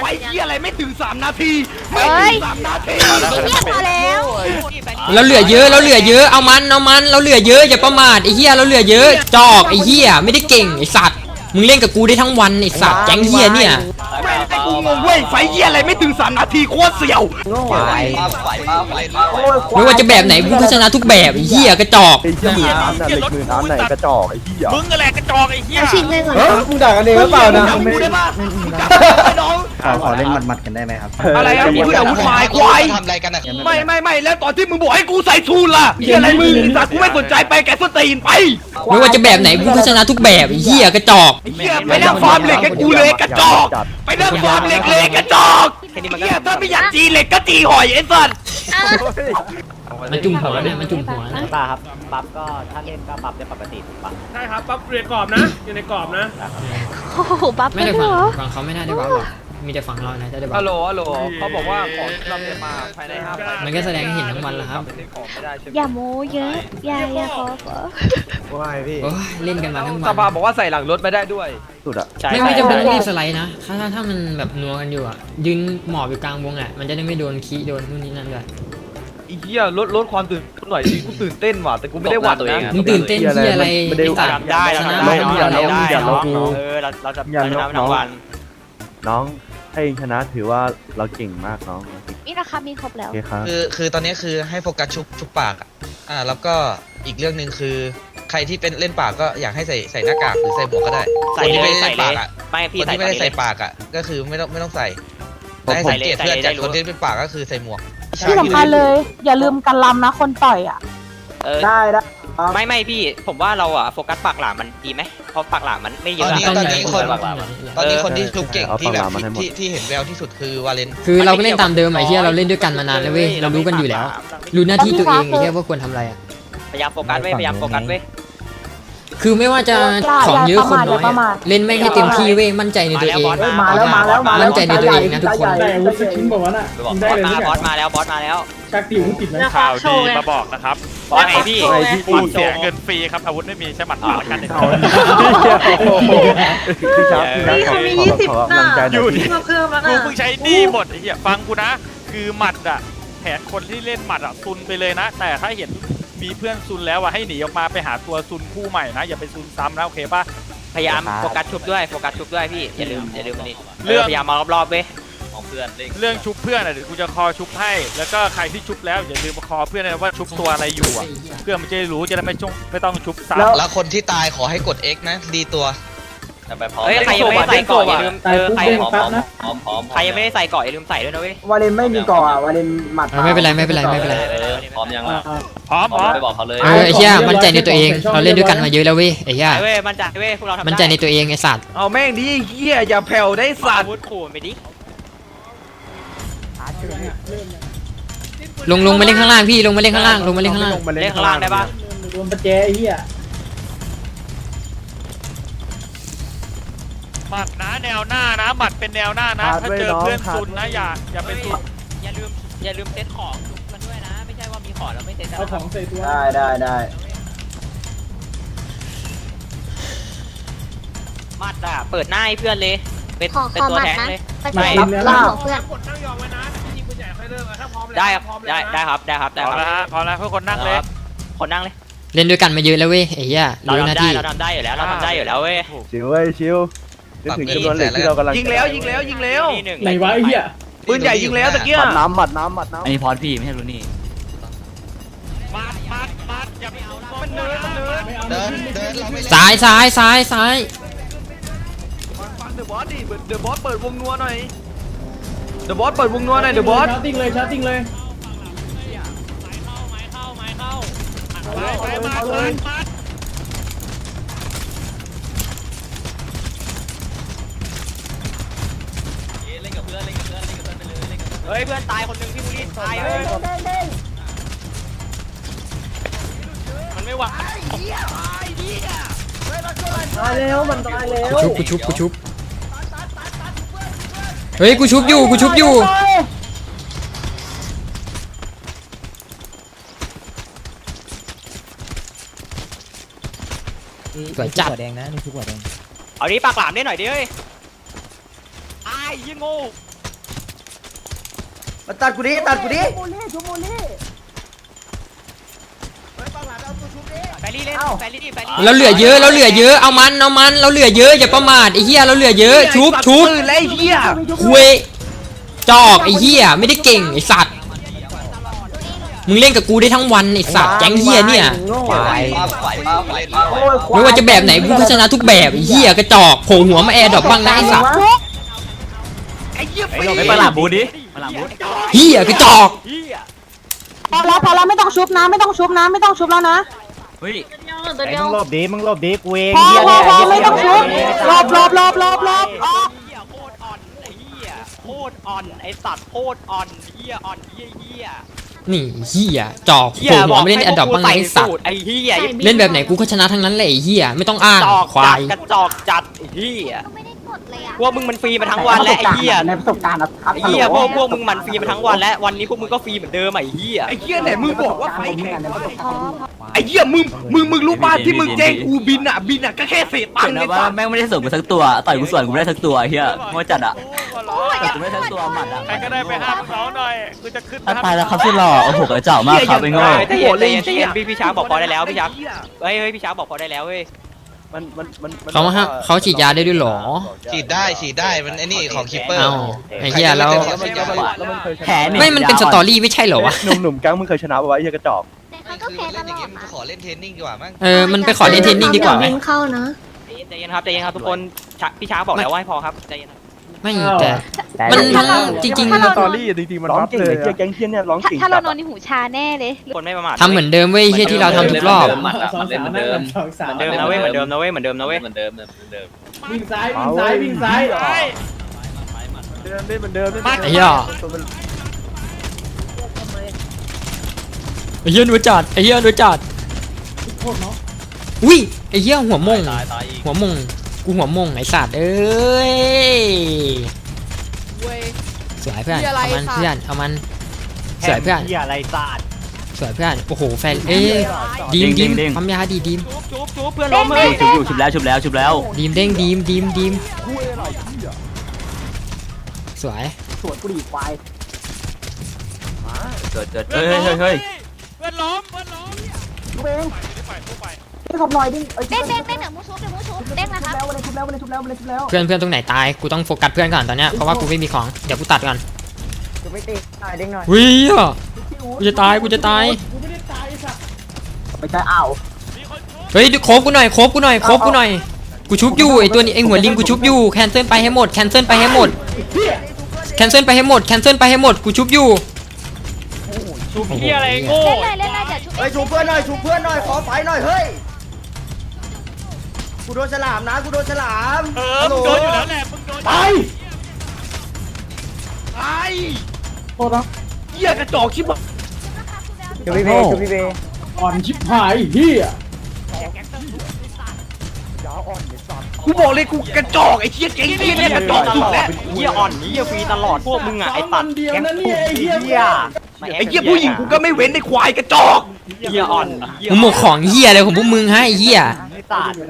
ไฟเหี้ยอะไรไม่ถึงสามนาที ไม่เฮ้ถึยงสามนาทีเรียกพอแล้วเราเหลือเยอะเราเหลือเยอะเอามันเอามันเราเหลือเยอะอย่าประมาทไอ้เหี้ยเราเหลือเยอะจอกไอ้เหี้ยไม่ได้เก่งไอ้สัตว์มึงเล่นกับกูได้ทั้งวันไอ้สัตว์แก๊งเหี้ยเนี่ย ไม่ให้กูงงเว้ยไฟเหี้ยอะไรไม่ถึงสามนาทีโคตรเสี่ยวไม่ว่าจะแบบไหนกูก็ชนะทุกแบบไอ้เหี้ยกระจอกไอ้เหี้ยหมื่นอันน่ะเหล็กหมื่นอันไหนกระจอกไอ้เหี้ยมึงอะไรกระจอกไอ้เหี้ยชิงเลยก่อนเฮ้ยมึงด่ากันเองหรือเปล่านะมึงได้ปะมึงกลับไปน้อง ขอขอเล่นมัดมัดๆกันได้ไหมครับอะไรอะมึงอาวุธควายควายทำอะไรกันอะไม่ไม่ไม่แล้วตอนที่มึงบอกให้กูใส่ชูนล่ะเหี้ยอะไรมึงไอ้สัตว์กูไม่สนใจไปแกส้นตีนไปไม่ว่าจะแบบไหนกูก็ชนะทุกแบบไอ้เหี้ยกระจอกไอ้เหี้ยไปนั่งฟาร์มเหล็กให้กูเลยกระจอก ไปนั่งฟาร์มเหล็กเลยกระจอกไอ้เหี้ยถ้าไม่อยากจีเหล็กก็จีหอยไอ้สัตว์มันจุ่มหัวเนี่ยมันจุ่มหัวนะป่าครับปั๊บก็ถ้าเล่นก็ปั๊บได้ปกติถูกปะใช่ครับปั๊บเรียนกรอบนะอยู่ในกรอบนะโอ้โหบัฟไม่ไม่ได้ได้ฟังเหรอฟังเขาไม่น่าได้บ้าหรอก มีแต่ฝั่งเรานะจะได้บ้าฮัลโหลฮัลโหลเขาบอกว่าของที่เราเตรียมมาภายในห้าวันมันก็แสดงให้เห็นทั้งวันแล้วครับเป็นของไม่ได้ใช่ไหมอย่าโม้เยอะ อย่าอย่าขอขอว้ายพี่ โอ้ยเล่นกันมาทั้งวัสภาพนบอกว่าใส่หลังรถไม่ได้ด้วยสุดอะไม่ไม่จำเป็นต้องรีบสไลด์นะถ้าถ้าถ้ามันแบบนัวกันอยู่อะยืนหมอบอยู่กลางวงอะมันจะได้ไม่โดนคีโดนนู่นนี่นั่นด้วยไอ้เหี้ยลดลดความตื่นเต้นหน่อยดิกูตื่นเต้นว่ะแต่กูไม่ได้หวัดนะมึงตื่นเต้นที่อะไรไอ้สัตว์ได้เราชนะทำได้ทั้งเราวันทำแล้วได้อย่าลบน้องเออเราเราจะอย่าลบชนะทั้งวันน้อง ถ้าเองชนะถือว่าเราเก่งมากน้องนี่นะคะมีครบแล้วโอเคครับคือคือตอนนี้คือให้โฟกัสชุบชุบปากอะอ่าแล้วก็อีกเรื่องหนึ่งคือ ใครที่เป็นเล่นปากก็อยากให้ใส่ใส่หน้ากากหรือใส่หมวกก็ได้ใส่คนที่เลไม่ยได้ใส่เล่นเลปากยอะไม่คพี่นใส่ที่ไม่ได้ตใส่อนนี้เลยปากอะก็คือไม่ต้องไม่ต้องใส่ผมให้ใส่สังเลยเกตใส่เพื่อนเลยจากได้รู้คนที่เป็นปากก็คือใส่หมวก ที่สำคัญเลย อย่าลืมกันลำนะคนต่อยอะ เออได้ได้ ไม่ไม่พี่ ผมว่าเราอะโฟกัสปากหลามมันดีไหมเพราะปากหลามมันไม่เยตอนอะนี้อะตอนนี้คนปากหลามอะตอนนี้เออคนที่ชุบเก่งเอาที่แบบปากหลามมาให้หมดที่ที่เห็นแววที่สุดคือวาเลน คือเราก็เล่นตามเดิมไอ้เหี้ยเราเล่นด้วยกันมานานแล้วเว้ยเรารู้กันอยู่แล้วรู้หน้าที่ตัวเองไอ้เหี้ยว่าควรทำอะไรอะพยายามโฟกัสไว้พยายามโฟกัสไว้ คือไม่ว่าจะอย่าของเยอะอย่าคนน้อยประมาทอะเล่นไม่งให้เต็มที่เว้ยมั่นใจในตัวเองมาแล้วบอสมาแล้วมาแล้วมาแล้วมั่นใจในตัวเองนะทุกคนแต่อาวุธสกินบอกว่าน่ะบอกินสได้เลยมาทุกอบอย่างสมาแล้วบอสมาแล้วชักติวติดไหมข่าวดีมาบอกนะครับบอสไงพี่ไอ้ที่กูเสียเงินฟรีครับอาวุธไม่มีใช้หมัดเปล่ากันเลยเอาพี่ชับพี่ชับขอขอกำลังใจหน่อยพี่กูเพิ่งใช้หนี่หมดไอ้เหี้ยฟังกูนะ คือหมัดอะแผนคนที่เล่นหมัดอะซุนไปเลยนะ แต่ถ้าเห็น มีเพื่อนซุนแล้วอะให้หนีออกมาไปหาตัวซุนคู่ใหม่นะ อย่าไปซุนซ้ำนะโอเคปะพยายามโฟกัสชุบด้วยโฟกัสชุบด้วยพี่อย่าลืมอย่าลืมอันนี้เรื่อง พยายามมารอบๆเว้ยเรื่องชุบเพื่อนอะเดี๋ยวกูจะคอชุบให้ แล้วก็ใครที่ชุบแล้วอย่าลืมมาคอเพื่อนนะว่าชุบตัวอะไรอยู่อะเพื่อนมันจะได้รู้จะได้ไม่ชงไม่ต้องชุบซ้ำแล้วคนที่ตายขอให้กด X นะ ดีตัว เฮ้ยใครยังไม่ได้ใส่เกาะอย่าลืมตายเออปุ๊บใครเด้งปั๊บนะใครยังไม่ได้ใส่เกาะอย่าลืมใส่ด้วยนะเว้ยวาเลนไม่มีก่ออะวาเลนหมัดเออไม่เป็นไรไม่เป็นไรไม่เป็นไรพร้อมยังอ่าพร้อมพร้อมเออไอ้เหี้ยมั่นใจในตัวเองเราเล่นด้วยกันมาเยอะแล้วเว้ยไอ้เหี้ยเว้ยมั่นใจเว้ยพวกเราทำได้มั่นใจในตัวเองไอ้สัตว์เอาแม่งดิเหี้ยอย่าแผ่วได้สัอาตว์วุธขู่ไปดิลงลงมาเล่นข้างล่างพี่ลงมาเล่นข้างล่างลงมาเล่นข้างล่างเล่นข้างล่างได้ปะรวมประแจไอ้เหี้ย หมัดนะแนวหน้านะหมัดเป็นแนวหน้านะถ้าเจอเพื่อนซุนนะอย่าอย่าไปซุนอย่าลืมอย่าลืมเซ็ตของชุบกันด้วยนะ ไม่ใช่ว่ามีของแล้วไม่เซ็ตนะเอาของใส่ตัวได้ได้ได้มัดอะเปิดหน้าให้เพื่อนเลย เป็นขอเป็นขอตัวหมัดแทงนะเลย ไปใส่รับของเพื่อน กดตั้งยองไว้นะยิงปืนใหญ่ค่อยเริ่มถ้าพร้อมแล้วได้ครับได้ได้ครับได้ครับพได้ร้อคมรับแล้วฮะพร้อมแล้วทุกคนนั่งเลยคนนั่งเลย เล่นด้วยกันมาเยอะแล้วเว้ยไอ้เหี้ยเรารู้หน้าทำได้ที่ เราทำได้อยู่แล้วเราทำได้อยู่แล้วเว้ย ชิวเว้ยชิว นึกถึงจำนวนเหล็กที่เรากำลังยิงแล้วยิงแล้วยิงแล้วที่หนึ่งไหนวะไอ้เหี้ยปืนใหญ่ยิงแล้วตะเกียหมัดน้ำหมัดน้ำหมัดน้ำอันนี้พอดพี่ไม่ใช่รุ่นนี่มัดมัดมัดอย่าไปเอามันเนินมันเนินเดินเดินเราไม่เล่นซ้ายซ้ายซ้ายซ้ายฟังเดอะบอสดิเดอะบอสเปิดวงนัวหน่อยเดอะบอสเปิดวงนัวหน่อยเดอะบอสชาร์ติ้งเลยชาร์ติ้งเลยไปไปมามัดมัด เฮ้ยเพื่อนตายคนหนึ่งที่บุรีตายเว้ยมันไม่ไหวตายแล้วมันตายแล้วกูชุบกูชุบกูชุบเฮ้ยกูชุบอยู่กูชุบอยู่สวยจัดเอาดิปากหลามได้หน่อยดิเฮ้ยตายไอ้เหี้ยโง่ มาตัดกูดิตัดกูดิแฟรี่เล่นแฟรี่แฟรี่เราเหลือเยอะเราเหลือเยอะเอามันเอามันเราเหลือเยอะอย่าประมาทไอ้เหี้ยเราเหลือเยอะชุบชุบตื่นแล้วไอ้เหี้ยคุยจอกไอ้เหี้ยไม่ได้เก่งไอ้สัตว์มึงเล่นกับกูได้ทั้งวันไอ้สัตว์แก๊งเหี้ยเนี่ยไปไม่ว่าจะแบบไหนกูก็ชนะทุกแบบไอ้เหี้ยกระจอกโผล่หัวมาแอร์ดรอปบ้างนะไอ้สัตว์ไอ้เหี้ยไม่ประหลาดบูดิประหลาดบู เหี้ยกระจอกพอแล้วพอแล้วไม่ต้องชุบนะไม่ต้องชุบนะไม่ต้องชุบแล้วนะเฮ้ยตัวเดียวหลบดิมึงหลบดิกูเองพอพอพอไม่ต้องชุบหลบหลบหลบหลบหลบออกเหี้ยโคตรอ่อนไอ้เหี้ยโคตรอ่อนไอ้สัตว์โคตรอ่อนเหี้ยอ่อนเหี้ยเหี้ย นี่เหี้ยจอกโผล่หัวมาเล่นแอร์ดรอปบ้างนะไอ้สัตว์ไอ้เหี้ยเล่นแบบไหนกูก็ชนะทั้งนั้นแหละไอ้เหี้ยไม่ต้องอ้างจอกควาจัดยกระจอกจัดไอ้เหี้ยก็ไม่ได้กดเลยอะพวกมึงมันฟรีมาทั้งวันแล้วไอ้เหี้ยในประสบการณ์ครับไอ้เหี้ยพวกพวกมึงมันฟรีมาทั้งวันแล้ววันนี้พวกมึงก็ฟรีเหมือนเดิมไอ้เหี้ยไอ้เหี้ยไหนมึงบอกว่าไฟแข่งไอ้เหี้ยมึงมึงมึงรู้ป่ะที่มึงแจ้งกูบินอะบินอะก็แค่เศษตังค์ไอ้สัตว์แม่งไม่ได้ส่งกูสักตัวต่อยกูส่วนกูไม่ได้สักตัวเฮียงอจัดอะ ต่อยกูไม่ได้สักตัวหมัดอะใครก็ได้ไปห้ามเขาหน่อยกูจะขึ้นตายแล้วครับสุดหล่อโอ้โหกระเจ้ามากครับไอ้โง่ใจเย็นใจเย็นใจเย็นพี่พี่ช้างบอกพอได้แล้วพี่ช้างเฮ้ยเฮ้ยพี่ช้างบอกพอได้แล้วเฮ้ยมันมันมันมันเขามาฮะเขาฉีดยาได้ด้วยเหรอ ฉีดได้ฉีดได้มันไอ้นี่ของคิปเปอร์เอ้าไอ้เหี้ยแล้วแล้วมันแล้วมันแล้วมันเคยชนะแผลเนี่ยไม่มันเป็นสตอรี่ไม่ใช่เหรอวะหนุ่มหนุ่มๆแก๊งมึงเคยชนะปะวะไอ้เหี้ยกระจอกแต่มัเขานก็คือแพ้มันตเล่นอย่างลองี้ดมันนะขอเล่นเทรนนิ่งดีกว่ามั้งเออมันไปขอเล่นเทรนนิ่งดีกว่าไหมเข้านะใจเย็นครับใจเย็นครับทุกคนช้าพี่ช้างบอกแล้วว่าให้พอครับใจเย็นครับ ไม่แต่ มันทั้งจริงถ้าๆเราสตอรี่จริงๆมันร้องเก่งเลยไอ้เหี้ยแก๊งเหี้ยเนี่ยร้องถ้าเก่งถ้าเราจัดนอนอะในหูชาแน่เลยคนไม่ประมาททำเหมือนเดิมเว้ยเฮียที่เราทำทุกรอบสองสามนั่งแบบสองสามเหมือนเดิมนะเว้ยเหมือนเดิมนะเว้ยเหมือนเดิมนะเว้ยเหมือนเดิมเหมือนเดิมวิ่งซ้ายวิ่งซ้ายวิ่งซ้ายเดิมเล่นเหมือนเดิมเล่นไอ้เหี้ย ไอ้เหี้ยดูจัดไอ้เหี้ยดูจัดโทษเนาะอุ้ยไอ้เหี้ยหัวมง ตายตายอีกหัวมง กูหัวมงไอ้สัตว์เอ้ย สวยเพื่อนเอามันเพื่อนเอามัน สวยเพื่อนเฮียอะไรศาสตร์ สวยเพื่อนโอ้โหแฟนเอ้ยดีมดีมเด้งๆความยาดีดีมจุ๊บจุ๊บจุ๊บเพื่อนล้มเลยชุบอยู่ชุบแล้วชุบแล้วชุบแล้วดีมเด้งดีมดีมดีมสวยสวนกุหรี่ควายเกิดเกิดเฮ้ยเฮ้ยเฮ้ยเพื่อนล้มเพื่อนล้มชุบเองไปทุบไปนี่ขอบหน่อยดิเอ้ยเด้งเด้งเด้งเดี๋ยวมูชุบเดี๋ยวมูชุบ เด้งนะครับ แล้ววันนี้ชุบแล้ววันนี้ชุบแล้ววันนี้ชุบแล้วเพื่อนเพื่อนตรงไหนตายกูต้องโฟกัสเพื่อนก่อนตอนเนี้ยเพราะว่ากูไม่มีของเดี๋ยวกูตัดก่อนชุบไม่ติดหน่อยเด้งหน่อยวิ่งกูจะตายกูจะตายกูไม่ได้ตายไอ้สัตว์ไม่ใช่อ้าวเฮ้ยโคบกูหน่อยโคบกูหน่อยโคบกูหน่อยกูชุบอยู่ไอตัวนี้ไอหัวลิงกูชุบอยู่แคนเซิลไปให้หมดแคนเซิลไปให้หมดแคนเซิลไปให้หมดแคนเซิลไปให้หมดกูชุบอยู่ชุบเฮียอะไรโง่เล่นเลยเล่นเลยเดี๋ยวชุบเฮ้ยชูเพื่อนหน่อยชูเพื่อนหน่อยขอไฟหน่อยเฮ้ย กูโดนฉลามนะกูโดนฉลามเออมึงโดนอยู่แล้วแหละมึงโดนไปไอ้โทษนะเหี้ยกระจอกชิบหายชุบพี่เบชุบพี่เบอ่อนชิบหายเฮียกูบอกเลยกูกระจอกไอ้เหี้ยเก่งเหี้ยเนี่ยกระจอกสุดแล้วเหี้ยอ่อนเหี้ยฟรีตลอดพวกมึงอะไอ้ตัดเดียวนะเนี่ยไอ้เฮียไอ้เหี้ยผู้หญิงกูก็ไม่เว้นในควายกระจอกเหี้ยอ่อนเหี้ยมึงหมกของเหี้ยอะไรของพวกมึงให้เหี้ย จับแ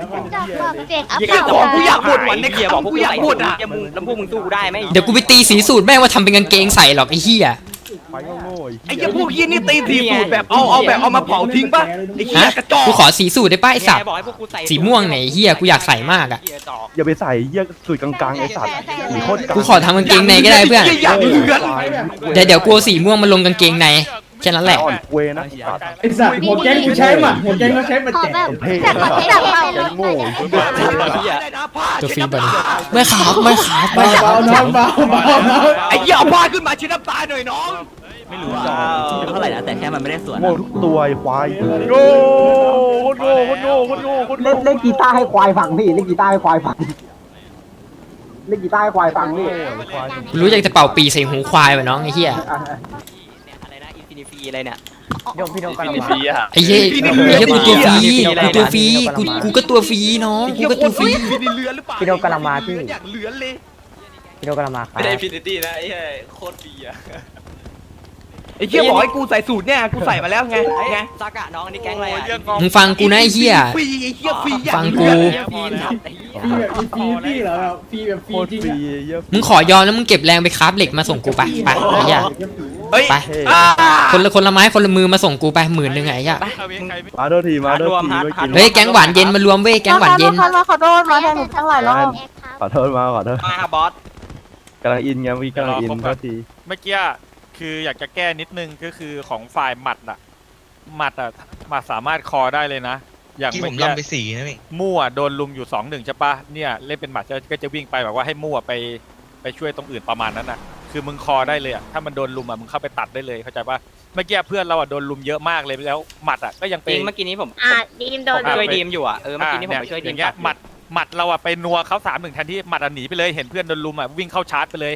บบเสียงอัพเหี้ยของกูอยากบ่นวันในเหี้ยข่าบวอกพวกกูมึอยากบ่นอะเหี้ยมึงแล้วพวกมึงสู้กูได้ไหมเดี๋ยวกูไปตีสีสูตรแม่งว่าทำเป็นกางเกงใส่หรอกไอ้เหี้ยไปโง่ๆไอ้เหี้ยพวกเหี้ยนี่ตีทีสูตรแบบเอาเอาแบบเอามาเผาทิ้งป่ะไอ้เหี้ยฮะกระจอกกูขอสีสูตรได้ป้ะไอ้สัตว์บอกให้พวกกูใส่สีม่วงไหนเหี้ยกูอยากใส่มากอะเหี้ยจอกอย่าไปใส่เหี้ยสูตรกลางๆไอ้สัตว์สีโคตรกลางกูขอทำกางเกงในก็ได้เพื่อนหี้ยอยากเหลือนเดี๋ยวเดี๋ยวกูเอาสีม่วงมาลงกางเกงใน แค่นั้นแหละ อ่อนเวนะสัตว์ไอ้สัตว์หัวแก๊งกูใช้หมัดหัวแก๊งเขาใช้หมัดขอแจกแบบแบบขอที่แบบเบาลงหน่อยตัวฟรีบอลไม่ขาบไม่ขาบไม่ขาเบาบน้องเบาเบาน้องไอ้เหี้ยเอาผ้าขึ้นมาชิ้นน้ำตาหน่อยน้องไม่รู้ว่าเท่าไหร่นะแต่แค่มันไม่ได้ส่วนโง่ทุกตัวไอ้ควายโง่โคตรโง่โคตรโง่โคตรโง่โคตรเล่โง่นเล่นกีตาร์ให้ควายฟังพี่เล่นกีตาร์ให้ควายฟังเล่นกีตาร์ให้ควายฟังพี่กูรู้อยากจะเป่าปีใส่หูควายวะน้องไอ้เหี้ย อินฟินิฟีอะไรเนี่ย โยมพี่โยมกันมีฟรีอะไอ้เหี้ยไอ้เหี้ยกูตัวฟรีกูตัวฟรีกูกูก็ตัวฟรีน้องไอ้กูเหี้ยก็โคตัวตรฟรีฟรีในเรือหรือเปล่าพี่โดนกะละมาพี่ อยากเหลือนเลยพี่โยมกันมาครับไม่ได้ฟินิตี้นะไอ้โคตรดีอะไอ้ไอ้เหี้ยบอกให้กูใส่สูตรเนี่ยกูใส่มาแล้วไงไงซากะน้องอันนี้แก๊งอะไรอะมึงฟังกูนะไอ้เหี้ย ฟรีไอ้เหี้ยฟรีอย่าฟังงกูเดียวฟรีจัดไอ้เหี้ยฟรีแบบฟรีฟรีเหรอแบบฟรีแบบฟโครีตรจริงฟรีอะเยอะมึงขอยอมแล้วมึงเก็บแรงไปคราฟเหล็กมาส่งกูไปไปไอ้เหี้ย เฮ้ยไป อ่าคนละคนละไม้คนละมือมาส่งกูไปหมื่นหนึ่งไงไอ้เหี้ยใครไม่ใครไม่มาโดนทีมาโดนทีเมื่อกี้เฮ้ยแก๊งหวานเย็นมารวมเว้ยแก๊งหวานเย็นขอโทษมาแทนหนูทั้งหลายรอบขอโทษมาขอโทษมาบอส กำลังอินไงเมื่อกี้กำลังอินโทษทีเมื่อกี้คืออยากจะแก้นิดนึงก็คือของฝ่ายหมัดอะหมัดอะหมัดสามารถคอได้เลยนะ อย่างที่ผเมื่อมกี้ลำไปสี่นะพี่มั่วโดนลุมอยู่สองหนึ่งใช่ปะเนี่ยเล่นเป็นหมัดก็ก็จะวิ่งไปแบบว่าให้มั่วไปไปช่วยตรงอื่นประมาณนั้นน่ะ คือมึงคอได้เลยอะถ้ามันโดนลุมอะมึงเข้าไปตัดได้เลยเข้าใจปะเมื่อกี้เพื่อนเราอะโดนลุมเยอะมากเลยแล้วหมัดอะก็ยังจเป็รินงเมื่อกี้นี้ผมอะดีมโดนผมช่วยดีมอยู่อะเออเมื่อกี้นี้ผมไปช่วยดีอมย่างเงี้ยตัดหมัดหมัดเราอะไปนัวเขาสามหนึ่งแทนที่หมัดอะหนีไปเลยเห็นเพื่อนโดนลุมอะวิ่งเข้าชาร์จไปเลย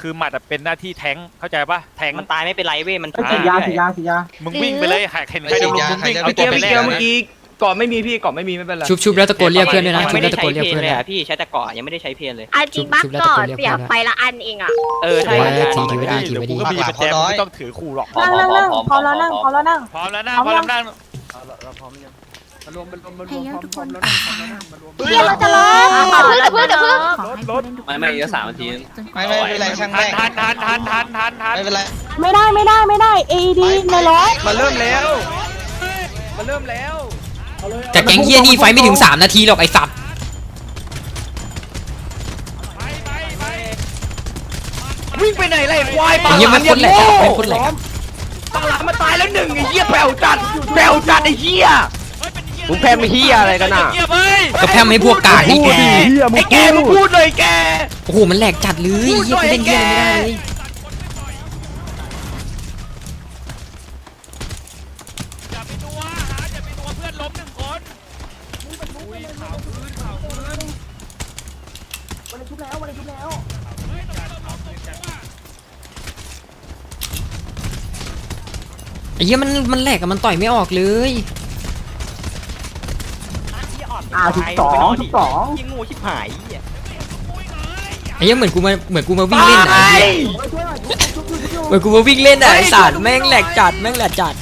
คือหมัดอะเป็นหน้าที่แทงค์เข้าใจปะแทงค์มันตายไม่เป็นไรเว้ยมันเอ้ยฉีดยาฉีดยาฉีดยา มึงวิ่งไปเลยหากเห็นใครโดนลุมมึงวิ่งเอาเมื่อตักี้วไปเมื่อแลกี้กเมื่อกี้ ก่อนไม่มีพี่ก่อนไม่มีไม่เป็นไรชุบชุบแล้วตะโกนเรียกเพื่อนด้วยนะยังชุบไม่แล้ได้วตะโกใช้นเรียกเพลเพื่อนเลยด้วยอะพี่ใช้แต่ก่อนยังไม่ได้ใช้เพลนเลย อันจริงบักก่อนเสียไปละอันเองอะเออใช่ไว้ใช่ทีทีไว้ดีทีเดี๋ยวไว้กูดีก็มีประแจมึงไม่ต้องถือคู่หรอกนั่งนั่งนั่งพร้อมแล้วนั่งพร้อมแล้วนั่งพร้อมแล้วนะพร้อมแล้วนั่งเฮียเราจะร้องขอเพื่อนเดี๋ยวเพื่อนเดี๋ยวเพื่อนไม่ไม่เยอะสามนาทีไม่ไม่เป็นไรช่างทัแม่นงทันทันทันทันทันทันไม่เป็นไรไม่ได้ไม่ได้ไม่ได้ AD ในร้อยมาเริ่มแล้วมาเริ่มแล้ว แต่แก๊งเฮียนี่ไฟไม่ถึง 3 นาทีหรอกไอ้สัตว์วิ่งไปไหนเลยไอ้ควายไอ้เฮียมันโคตรแหลกอะมันโคตรแหลกอะปากหลามมาตายแล้วหนึ่งไอ้เหี้ยแผ่วจัดแผ่วจัดไอ้เหี้ยมึงแพมเฮียอะไรกันอะเงียบเฮ้ยก็แพ้ไม่พวกกากนี่แกเฮียมึไอ้งแกมึงพูดเลยแก โอ้โหมันแหลกจัดเลยเฮียกูเล่นเฮียอะไรไม่ได้เลยอย่าไปนัวหาอย่าไปนัวเพื่อนล้มหนึ่งคนอุ้ยข่าวพื้นข่าวพื้น ไอ้เฮียมันมันแหลกอะมันต่อยไม่ออกเลย อ่าสิบสองสิบสองยิงงูชิบหายเหี้ยไอ้เฮียเหมือนกูมาเหมือนกูมาวิ่งเล่นอะไอ้เหี้ยเหมือนกูมาวิ่งเล่นอะไอ้สัตว์แม่งแหลกจัดแม่งแหลกจัด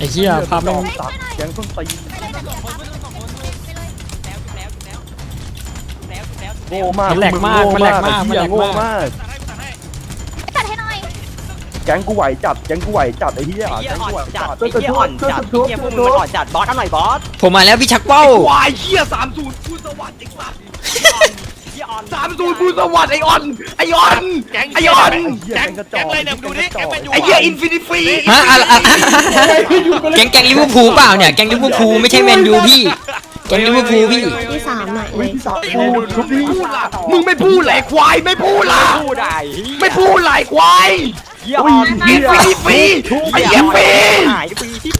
ไอ้เหี้ยภาพแม่งสัตว์แก๊งต้นตีนโง่มากมันแหลกมากมันแหลกมากไอ้มันเหี้แหยลกโง่มากมากตัดให้หน่อยแก๊งกูไหวจัดแก๊งกูไหวจัดไอ้เหี้ยไอ้เหี้ยแก๊งอ่อกูไหวนจัจัดดไอ้เหี้ยอ่อนจัดไอ้เหี้ยพวกมึงมันอ่อนจัดบอสเอาหน่อยบอสผมมาแล้วพี่ชักเป้าควายเหี้ยสามศูนย์กูสวัสดิ์ไอ้สัตว์ เหี้ยอ่อนสามศูนย์กูสวัสดิ์ไอออน ไอออน แก๊งไอออน แก๊งแก๊งอะไรเนี่ยมึงดูดิแก๊งแมนยูไอเหี้ยอินฟินิฟรีฮะอะไรอะแกงแกงลิเวอร์พูลเปล่าเนี่ย แกงลิเวอร์พูลไม่ใช่แมนยูพี่แกงลิเวอร์พูลพี่ ที่สามหน่อยเฮ้ยพี่สาวกูชุบดิพูดล่ะมึงไม่พูดลยไอ้ควายไม่พูดล่ะ พูดได้ไม่พูดเลยไอ้ควายเหี้ยออนอินฟินิฟรีไอเหี้ยฟี หายฟรีชิบหายไอ้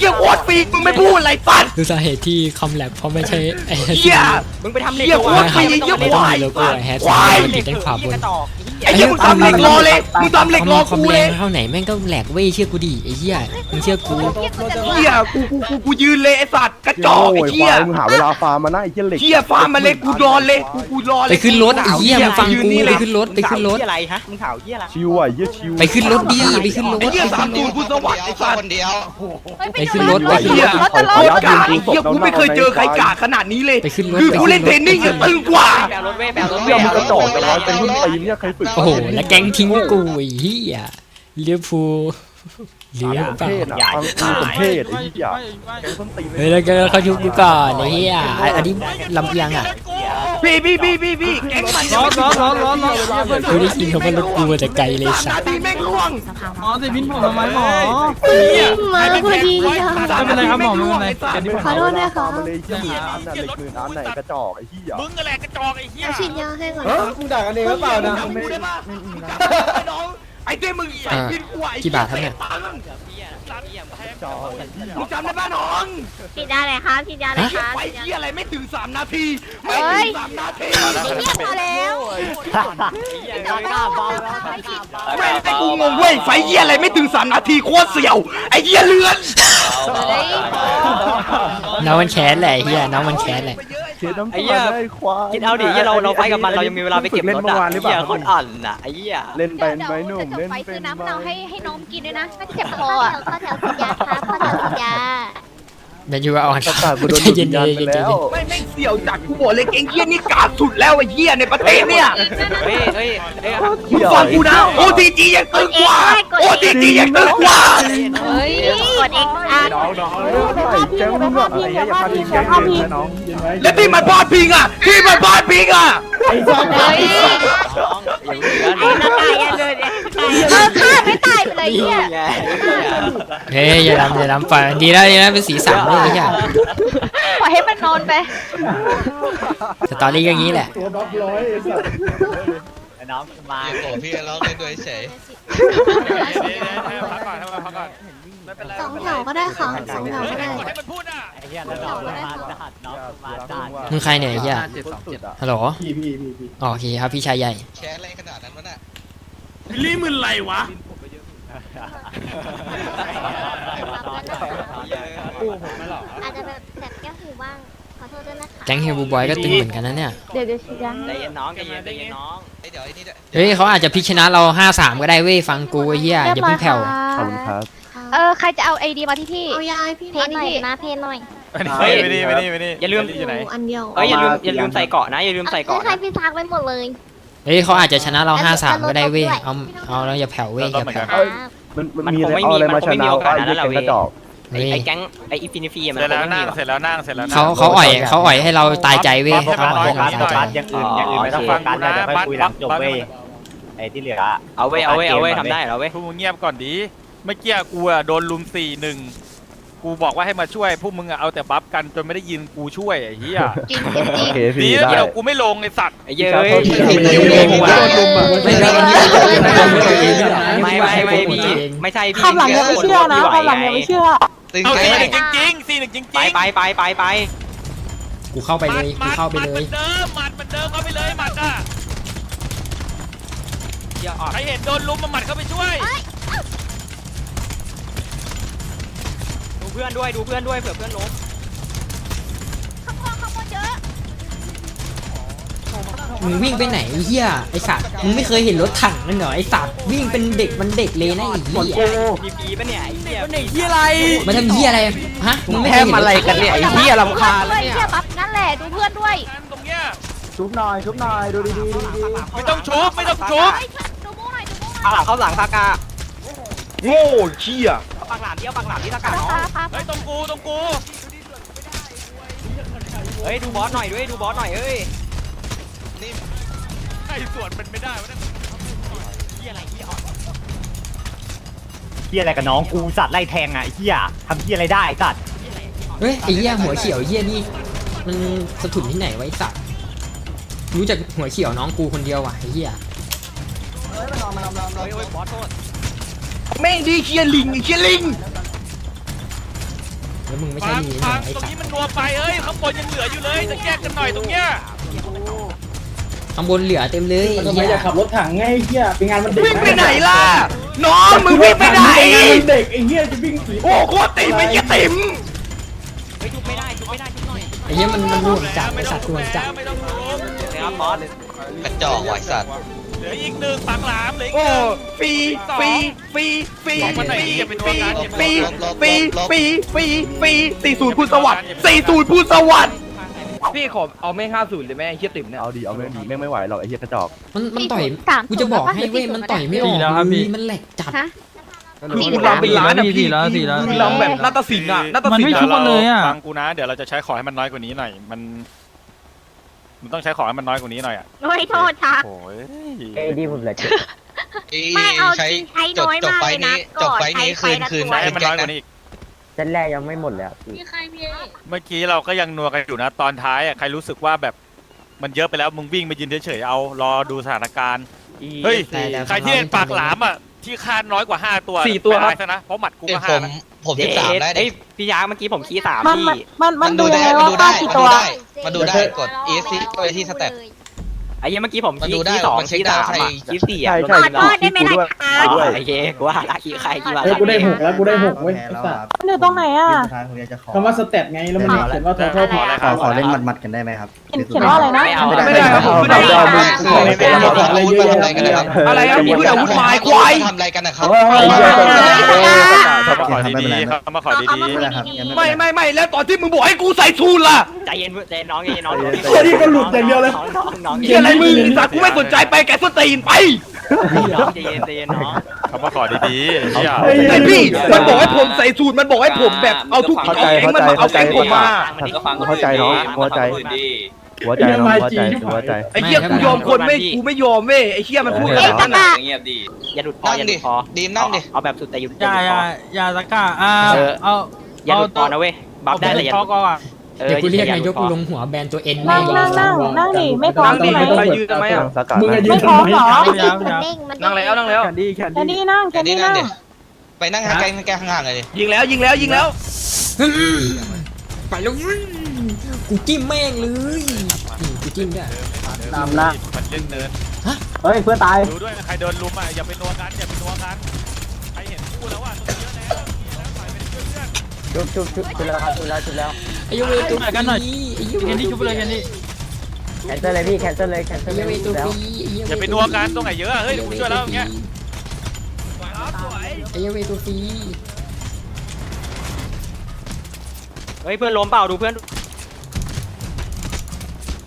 เหี้ยฟรีเหี้ยโคตรฟรีมึงไม่พูดอะไรสัตว์คือสาเหตุที่คอมแลบเพราะไม่ใช่ไอ้เหี้ยมึงไปทำเหล็กเหี้ยโลโคตรฟรีเหี้ยไม่คต้องวายมีโลโก้แฮชควายมันติดด้านขวาบนกระจอก ไอ้เหี้ยมึงทำเหล็กรอเลยมึงทำเหล็กรอคอมกูแรเลงยเท่าไหนแม่งก็แหลกเว้ยเชื่อกูดิไอ้เหี้ยมึงเชื่อกูเหี้ยกูกูกูกูยืนเลยไอ้สัตว์กระจอกไอ้โง่เหี้ยควายมึงหาเวลาฟาร์มมานะไอ้เหี้ยเหล็กเหี้ยฟาร์มมาเลยกูรอเลยกูกูรอเลยไปขึ้นรถไอ้เหี้ยมึงฟังยืนกูนี่ไปเลยขึ้นรถไปขึ้นรถเหี้ยอะไรฮะมึงข่าวเหี้ยอะไรชิวอะเหี้ยชิวไปขึ้นรถดิไปขึ้นรถไอ้เหี้ยสามตูนกูสวัสดิ์ไอ้สัตว์คนเดียวไปขึ้นรถไปไอ้ขึ้นเหี้รยถโคตรกากไอ้เหี้ยกูไม่เคยเจอใครกากขนาดนี้เลยไปขึ้นรถคือไปกูขึ้เล่นเทรนนิ่งอะตึงกว่าแปลรถเว้ยแปลรถเหี้เว้ยยมึงกระจอกแต่ว่าเป็นรุ่นตีนเนี่ยใครฝึกโอ้โหแล้วแก๊งทิ้งกูไอ้เหี้ยเลี้ยวพู ลเลี้ยวสมเปล่าเพศอะฟังกูสมเพศไอ้เหี้ยแก๊งต้นตีนเฮ้ยแล้วก็เขาชุบกูก่อนไอ้เหี้ยอันอันนี้ลำเอียงอะพี่พี่พี่พี่พี่แก๊งมันร้อนร้อนร้อนร้อนร้อนกูได้ยินเขาว่ารถกูมาแต่ไกลเลยสันาสทีแม่งล่วงอ๋อแต่พินผมทำไมหมอมาพอดีอะไม่เป็นไรครับหมอไม่เป็นไรขอโทษนะคะมาเลยเหี้ยหมื่นอันน่ะเหล็กหมื่นอันไหนกระจอกไอ้เหี้ยมึงก็แหละกระจอกไอ้เหี้ยฉีดยาให้ก่อนมึงด่ากันเองหรือเปล่านะจำกูได้ปะน้องไอ้เต้มึงใส่บินกว่ากี่บาทครับเนี่ยมึงจำได้ปะน้องฉีดยาอะไรคะฉีดยาอะไรคะไอ้เหี้ยอะไรไม่ถึงสามนาทีเฮ้ไม่ยถึงสามนาทีเงียบพอแล้วเดี๋ยวกล้าเบาแล้วแม่งไอ้กูงงเว้ยไฟเหี้ยอะไรไม่ถึงสามนาทีโคตรเสี่ยว ไอ้เหี้ยเลือนเฮ้ยเน้องมันแค้นแหละไอ้เฮียน้องมันแค้นแหละเชียร์น้ำไอ้ เหี้ยตาลได้ควายคิดเอาดิเหี้ยเราเราไปกับมันเรายังมีเวลาไปเก็บเล่นรถเมื่ออะวานหรือเปเหี้ยล่าโคตรอ่อนอะไอ้เหี้ยเล่นไปไหมหนุ่มเล่นไปเป็ซื้นอน้ำไหมมะนาวให้ให้น้องกินด้วยนะน่าจะเจ็บคออะข้าวแถวสุยาครับข้าวแถวสุยา แมนยูเอาอ่อนประกาศกูโดนใจดูดเย็วินญญาณๆไปใจแล้วเย็นไม่ไม่เสี่ยวจัดกูบอกเลยเก่งเฮียนี่กาดสุดแล้วไอ้เฮียในประเทศเนี่ยเฮ้ยเฮ้ยเฮ้ยมึงฟังกูนะ OTG ยังตึงกว่า OTG ยังตึงกว่าเฮ้ยกดเอ็กซ์อาร์น้องน้องไอ้แก๊งมึงอะไอ้เหี้ยอย่าพาทิ้งแก๊งเลยนะน้อง แล้วที่มันพอดพิงอะที่มันพอดพิงอะ เฮ้ยน้องอย่าเพิ่งเดือดไอ้หน้าตายยังเลยเนี่ยเออฆ่าไม่ตายไปเลยเฮียไงเฮ้ยอย่าดำอย่าดำไปดีแล้วดีแล้วเป็นสีสันเลยไอ้เหี้ยปล่อยให้มันนอนไปสตอรี่ก็อย่างนี้แหละ ตัวบัฟร้อยไอ้สัสไอ้ น้องมาโอ้พี่ร้องเล่นด้วยเฉยพักก่อนให้มันพักก่อนสองแถวก็ได้ค่ะสองแถวก็ได้ให้มันพูดอะไอ้เหี้ยแล้วน้องมาจัดน้องมาจัดมึงใครเนี่ยไอ้เหี้ยสุดๆอะฮัลโหลพี่พี่พี่พี่อ๋อโอเคครับพี่ชายใหญ่แค้นอะไรขนาดนั้นวะน่ะลี่มึนไรวะอาจจะแบบ ก๊งเฮลบูบอยก็ตึงเหมือนกันนะเนี่ย เดี๋ยวเดี๋ยวชี้ยังใจเย็นน้องใจเย็นใจเย็นน้องไอ้เดี๋ยวไอ้นี่ด้วยเฮ้ยเขาอาจจะพลิกชนะเรา 5-3 ก็ได้เว้ยฟังกูไอ้เหี้ยอย่าเพิ่งแผ่วขอบคุณครับเออใครจะเอาไอดีมาที่พี่ เอายายพี่เพนหน่อยนะเพนหน่อยเฮ้ยไม่ดีไม่ดีไม่ดีอย่าลืมอยู่ไหนอันเดียวเอ้ยอย่าลืมอย่าลืมใส่เกาะนะอย่าลืมใส่เกาะใครนะพี่ซักไว้หมดเลยเฮ้ยเขาอาจจะชนะเรา 5-3 ก็ได้เว้ยเอาเอาแล้วอย่าแผ่วเว้ยอย่าแผ่วครับมันมันมีอะไรเอาอะไรมาชนะไอ้เหี้ยแก๊งกระจอก ไอ้ไอ้แก๊งไอ้อินฟินิฟีมันเสร็จคงแล้วไม่นั่มีงหรอกเสร็จแล้วนั่งเสร็จแล้วนั่ง เขาเขาอ่อยเขาอ่อยให้เราตายใจเว้ยบัฟให้เขามันอ่อยน้อยให้กว่าเรานี้ตายหน่อยใจอย่างอื่นอย่างอื่นไม่ต้องโฟกัสนะเดี๋ยวค่อยคุยหลังจบเว้ยไอ้ที่เหลือเอาเว้ยเอาเว้ยเอาเว้ยทำได้เหรอเว้ยพวกมึงเงียบก่อนดิเมื่อกี้กูอะโดนลุมสี่หนึ่งกูบอกว่าให้มาช่วยพวกมึงอะเอาแต่บัฟกันจนไม่ได้ยินกูช่วยไอ้เหี้ยจริงจริงโอเคดีพี่นะได้เดี๋ยวกูไม่ลงไอ้สัตว์ไอ้เย้ยไม่ไม่อันนี้ไม่ไม่อันนี้ไม่ไม่ไม่พี่ไม่ใช่พี่คำหลังอย่าไปเชื่อนะคำหลังอย่าไปเชื่อ ตึงเอาใจสี่หนึ่งจริงๆสี่หนึ่งจริงๆไปไปไปไปไปกูเข้าไปเลยกูเข้าไปเลยหมัดหมัดเหมือนเดิมหมัดเหมือนเดิมเข้าไปเลยหมัดอะเดี๋ยวออกใครเห็นโดนลุมมาหมัดเข้าไปช่วยดูเพื่อนด้วยดูเพื่อนด้วยเผื่อเพื่อนล้ม มึงวิ่งไปไหนไอ้เหี้ยไอ้สัตว์มึงไม่เคยเห็นรถถังนั่นเหรอไอ้สัตว์วิ่งเป็นเด็กมันเด็กเลยนะไอ้เหี้ยมีปีปะเนี่ยไอ้เหี้ยไอ้เหี้ยอะไรมันทำเหี้ยอะไรฮะมึงไม่เคแทยมเห็นอะไรกันเนี่ยไอ้เหี้ยรำคาญด้วยเชื่อปั๊บงั้นแหละดูเพื่อนด้วยกันตรงเนี้ยชุบหน่อยชุบหน่อยดูดีๆดูดีไม่ต้องชุบไม่ต้องชุบดูมูหน่อยดูมูหน่อยเอาหลังเข้าหลังทากาโง่เชี่ยเอาปากหลามที่เอาปากหลามที่ทากาน้องเฮ้ยตรงกูตรงกูเฮ้ยดูบอสหน่อยด้วยดูบอสหน่อยเอ้ย ไอ้ส่วนเป็นไม่ได้วะเนี่ยเหี้ยอะไรเหี้ยอ่อนเฮียอะไรกับน้องกูสัตว์ไล่แทงอะไอ้เฮียทำเฮียอะไรได้สัตว์เฮ้ยไอ้เหี้ยหัวเขียวไอ้เหี้ยนี่มันสะถุนที่ไหนไวะไอ้สัตว์รู้จักหัวเขียวน้องกูคนเดียวว่ะไอ้เหี้ยเฮ้ยเฮ้ยบอสโทษแม่งดีเชียลิงไอ้เชียลิงแล้วมึงไม่ใช่ฟังลีนฟังไอ้ตรงสัตนี้ว์มันนัวไปเอ้ยข้างบนยังเหลืออยู่เลยจะแยกกันหน่อยตรงเนี้ย ข้างบนเหลือเต็มเลยไอ้ทำไมเหี้ยอยากขับรถถังไงไอ้เฮียเป็นงานมันเด็กวิ่งไปไหนล่ะ น้องมึงวิ่งไปไหนงานมันเด็กไอ้เฮียจะวิ่งสีโอ้โคตรติ่มไอ้เหี้ยติ่มเฮ้ยจุบไม่ได้จุบไม่ได้จุบหน่อยไอ้เหี้ยมันมันรวมจัดไอ้สัตว์รวมจัดไม่ต้องชุบนะครับบอสกระจอกว่ะไอ้สัตว์ เหลืออีกหนึ่งปากหลามเหลืออีกโอ้หนึ่งฟรีฟรีฟรีฟรีบอกมาหน่อยฟรีอย่าเป็นฟตัวรีการฟรีฟรีฟรีฟรีฟรีสี่ศูนย์พูดสวัสดิ์สี่ศูนย์พูดสวัสดิ์ พี่ขอเอาไม่ห้าศูนย์เลยแม่เฮียติ๋มเนี่ยเอาดีเอาไม่ดีแม่งไม่ไหวหรอกไอ้เหี้ยกระจอกมันมันต่อยสามกูจะบอกให้เว้ยมันต่อยไม่ออกเลยมันแหลกจัด ฮะมึงลำเป็นล้านอะพี่มึงลำแบบนาฏศิลป์อะนาฏศิลป์ทุกคนเลยอะ ฟังกูนะ เดี๋ยวเราจะใช้ของให้มันน้อยกว่านี้หน่อย มัน มันต้องใช้ของให้มันน้อยกว่านี้หน่อยอะโอ้ยโทษค่ะ โอ้ยๆเอ้ดีผมเหลือเจ็ด ไม่เอาจใช้ริงใช้จบน้อยจบมากไฟเลยนะนี้จบไฟนี้คืนคืนใช้นะให้มันน้อยกว่านี้อีกเส้นแรกยังไม่หมดเลยอะพี่เมื่อกี้เราก็ยังนัวกันอยู่นะตอนท้ายอะใครรู้สึกว่าแบบมันเยอะไปแล้วมึงวิ่งไปยืนเฉยๆเอา รอดูสถานการณ์เฮ้ยแต่แต่ใครที่เล่นปากหลามอะที่คาดน้อยกว่า5ตัวสี่ตัว ไปตายซะนะเพราะหมัดกูเอ้ยก็ผห้ามนะผมสิบสามได้ดิ เอ้ยพี่ยาเมื่อกี้ผมขี้สามมันพี่ มันมันมันดูได้มันดูได้มันดูได้มันดูได้กด ESC ก็ไปที่สเต็ป ไอ้เหี้ยเมื่อกี้ผมมาคีดูได้คีสองมาเช็คคีได้สามใครอะคีสี่ใช่อะใช่ ขอโทษได้ไหมล่ะคะอ๋อไอ้เหี้ยกูว่าละคีใครคีว่าเฮ้ยกูได้หกแล้วกูได้หกเว้ยอยู่ตรงไหนอะคำว่าสเตตไงแล้วมันเขียนว่า total ขออะไรขอขอเล่นมัดมัดกันได้ไหมครับ เขียนว่าอะไรนะไม่เอาไม่ได้ ครับผมไม่ได้ไม่ได้คือเราเอาอาวุธมาทำอะไรกันนะครับอะไรครับมีเพื่อนอาวุธไม้ควายทำอะไรกันนะครับเขามาขอดีๆเขามาขอดีไม่ไม่ไม่แล้วตอนที่มึงบอกให้กูใส่สูทล่ะใจเย็นเพื่อนใจเย็นน้องใจเย็นน้องเหี้ยนี่ก็หลุดอย่างเดียวเลยน้องน้องน้องเฮียอะไรมึงไอ้สัตว์กูไม่สนใจไปแกส้นตีนไปน้องใจเย็นใจเย็นน้องๆเขามาขอดีๆเหี้ยไอพี่มันบอกให้ผมใส่สูทมันบอกให้ผมแบบเอาทุกเข้าเอาใจแก๊งมันมาเอาแก๊งผมมาเข้าใจน้องเข้าใจ หัวใจน้องหัวใจหัวใจ ไอ้เหี้ยกูยอมคนไม่กูไม่ยอมเว้ยไอ้เหี้ยมันพูดกับเอ้ยฉักระนบะอะอย่าหลุดพอนั่งอย่าหดิลุดพอดีมนั่งดิเอาแบบสุดแต่หยุดอย่าอย่าอย่าตะกร้าอ่าเออเอาอย่าหลุดพอนะเว้ยบัฟได้แต่อย่าหพอลุดก่อนเออ เดี๋ยวกูเรียกอย่นายกหกูดพอลงหัวแบนตัวเอ็นนั่งนั่งนั่งนั่งดิไม่พร้อมนั่งดิใช่ไหมไปยืนทำไมอะสกัดมึงอะยืไม่นพร้อมเหรอมันนิ่งมันนิ่งมันนั่งแล้วนั่งแล้ว แคนดี้แคนแคนดี้ดี้นั่งแคแค่นนี้ดี้นั่นั่งงดิไปนั่งให้ใกล้ให้ใกล้ข้างๆเลยดิยิงแล้วยิงแล้วยิงแล้ว ไปแล้ววิ่งกูจิ้มแม่งเลยนี่กูจิ้มด้วยตามละมันเล่นเนินเฮ้ยเพื่อนตาย ดูด้วยนะใครโดนลุมอะอย่าไปนัวกันอย่าไปนัวกันใครเห็นคู่แล้วอะตรง พื่อนชุบชุบชุบชุบแล้วครับชุบแล้วชุบแล้วไอ้ยูเวตัวกันหน่อยไอ้ยูแคนดี้ชุบไปเลยแคนดี้แคนเซิลเลยพี่แคนเซิลเลยแคนเซิไอ้ลเลยูยเวตัวแล้วฟรีๆอย่าไปนัวกันตรงไหนเยอะอะเฮ้ยกูช่วยแล้วอย่างเงี้ยไอ้ยูเวตัวฟรีเฮ้ยเพื่อนล้มเปล่าดูเพื่อน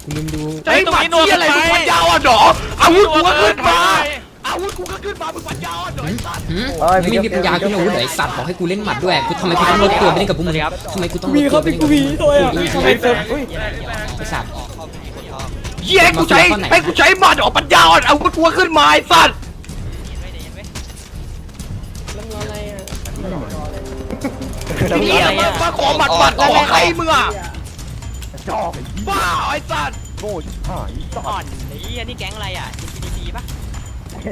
กูลืมดูใจหมัดที่อะไรมึงปัญญาอ่อนเหรออาวุธกูก็ขึ้นมาอา วุธกูก็ขึ้นมามึงปัญญาอ่อนเหรอไอ้สัตว์หืมมึงไม่มีปัญญาขึ้นอาวุธเหรอไอ้สัตว์บอกให้กูเล่นหมัดด้วยกูทำไมกูต้องลดตัวไปเล่นกับพวกมึงทำไมกูต้องลดตัวไปเล่นกับพวกมึงไอ้สัตว์เหี้ยให้กูใช้ให้กูใช้หมัดออกปัญญาอ่อนอาวุธกูก็ขึ้นมาไอ้สัตว์เหี้ยมามาขอหมัดหมัดขอใครมึงอะบ้าไอ้สัตว์โง่ชิบหายอ่อนไอ้เหี้ยนี่แก๊งอะไรอะ NPD ปะ เ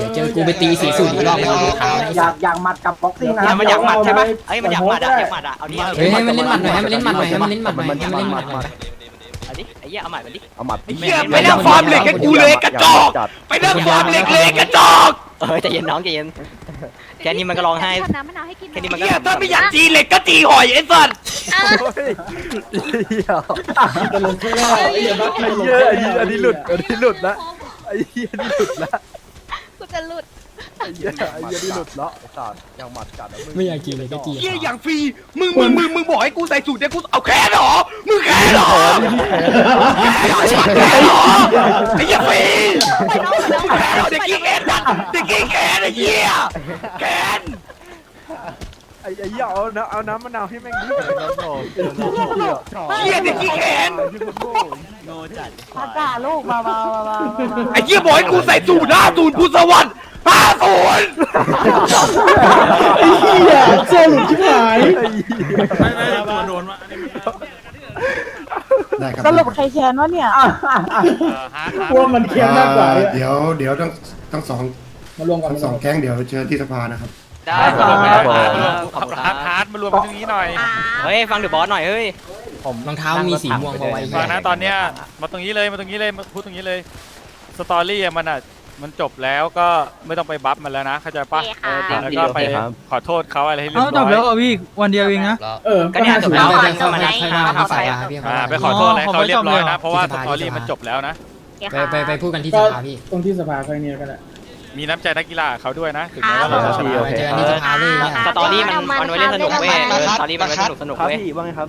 ดี๋ยวเจอกูไปตีสีสูตรอีกรอบนึงรองเท้านะไอ้อสัยาตกว์อยากหมัดกับบ็อกซิ่งนะอย่ามันอยากหมัดใช่ปะเเอ้ยมันอยากหมัดอะอยากหมัดอะเอาดิเอาเฮ้ดิยให้มันเล่นหมัดหน่อยให้มันเล่นหมัดหน่อยให้มันเล่นหมัดหน่อยให้มันเล่นหมัดหน่อยเอาดิไอ้เหี้ยเอาหมัดมาดิเอาหมัดไอ้เหี้ยไปนั่มฟาร์มเหล็กกันกูเลยกระจอกไปเริ่มฟาร์มเหล็กเลยกระจอกเออใจเย็นน้องใจเย็น แค่นี้มันก็ร้องไห้ทำน้ำมะนาวให้กินแค่นี้มันเหี้ยถ้าไม่อยากจีเหล็กก็จีหอยไอ้สัตว์เหี้ยจะลงข้างล่างไอ้เหี้ยบักไอ้เหี้ยอันนี้อันนี้หลุดอันนี้หลุดละไอ้เหี้ยนี่หลุดละ กูจะหลุด ไอ้เหี้ยไอ้เหี้ยนี่หลุดละไอ้สัตว์ยังหมัดกัดแล้วมึงไม่อยากกินเลยก็จีเหี้ยอย่างฟรีมึงมึงมึงมึงบอกให้กูใส่สูทเนี่ยกูเอาแขนเหรอมึงแขนเหรอแขนเหรอแขนเหรอไอ้เหี้ยฟรีแขนเหรอเด็กกี้แขนนะเด็กกี้แขนไอ้เหี้ยแขนไอ้ไอ้เหี้ยเอาน้ำเอาน้ำมะนาวให้แม่งดิเหี้ยเด็กกี้แขนตะกร้าลูกมามามามาไอ้เหี้ยบอกให้กูใส่สูทหน้าสูทพุทธสวรรค์ ห้าศูนย์ไอ้เหี้ยโซ่หลุดชิบหายสรุปใครแคนวะเนี่ยเออฮาร์ดฮาร์ดกลัวมันเค็มมากกว่าเดี๋ยวเดี๋ยวทั้งทั้งสองมารวมกันทั้งสองแก๊งเดี๋ยวเชิญที่สภานะครับ ได้มารวมคกันรับมารวมขอบคุณคฮารัร์บดฮาร์ดมารวมกันตรงนี้หน่อย เฮ้ยฟังเดอะบอสหน่อยเฮ้ยรองเท้ามีสีม่วงมาไว้ฟังนะตอนเนี้ยมาตรงนี้เลยมาตรงนี้เลยมาพูดตรงนี้เลย สตอรี่อะมันอะ มันจบแล้วก็ไม่ต้องไปบัฟมันแล้วนะเข้าใจปะโอเคค่ะ เออแล้วก็ไปขอโทษเขาอะไรให้เรียบเอาร้จบอยแล้วเหรอพี่วันเดียวเองนะแล้วเออก็เนี่ยจบไปแล้วไปก็ไปมาไปได้ไปมาครับฝ่ายพี่อ่าไปขอโทษอะไรให้เขาเรียบร้อยนะ เพราะว่าสตอรี่มันจบแล้วนะ ไปไปไปพูดกันที่ก็สภาพี่ตรงที่สภาค่อยเนี่ยก็ได้มีน้ำใจนักกีฬากับเขาด้วยนะ ถึงแม้ว่าเราจะชนะไปเจอกันที่สภาเลยสตอรี่มันมันไว้เล่นสนุกเว้ยเออสตอรี่มันไว้สนุกสนุกครับเว้ย พี่ว่าไงครับ